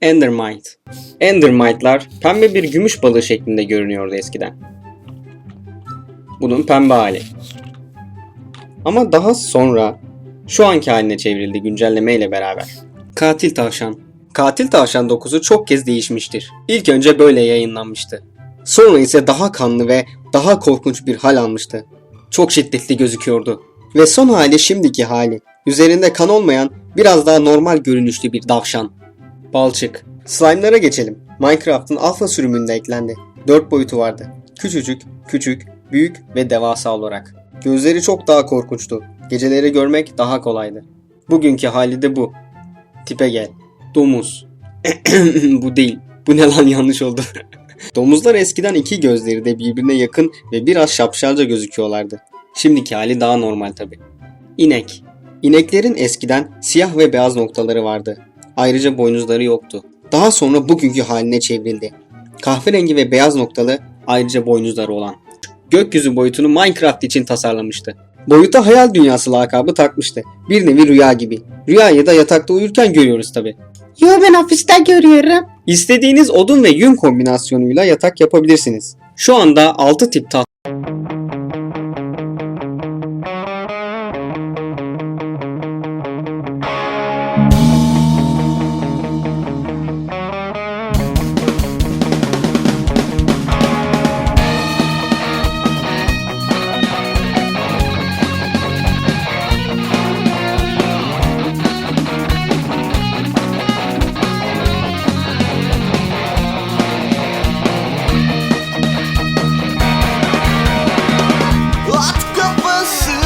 Endermite. Endermite'lar pembe bir gümüş balığı şeklinde görünüyordu eskiden. Bunun pembe hali. Ama daha sonra şu anki haline çevrildi güncelleme ile beraber. Katil tavşan. Katil tavşan dokusu çok kez değişmiştir. İlk önce böyle yayınlanmıştı. Sonra ise daha kanlı ve daha korkunç bir hal almıştı. Çok şiddetli gözüküyordu. Ve son hali şimdiki hali. Üzerinde kan olmayan biraz daha normal görünüşlü bir davşan. Balçık. Slime'lara geçelim. Minecraft'ın alfa sürümünde eklendi. 4 boyutu vardı. Küçücük, küçük, büyük ve devasa olarak. Gözleri çok daha korkunçtu. Geceleri görmek daha kolaydı. Bugünkü hali de bu. Tipe gel. Domuz. bu değil. Bu ne lan yanlış oldu. Domuzlar eskiden iki gözleri de birbirine yakın ve biraz şapşalca gözüküyorlardı. Şimdiki hali daha normal tabi. İnek. İneklerin eskiden siyah ve beyaz noktaları vardı. Ayrıca boynuzları yoktu. Daha sonra bugünkü haline çevrildi. Kahverengi ve beyaz noktalı ayrıca boynuzları olan. Gökyüzü boyutunu Minecraft için tasarlamıştı. Boyuta hayal dünyası lakabı takmıştı. Bir nevi rüya gibi. Rüyayı da yatakta uyurken görüyoruz tabi. Yo ben ofiste görüyorum. İstediğiniz odun ve yün kombinasyonuyla yatak yapabilirsiniz. Şu anda 6 tip taht sim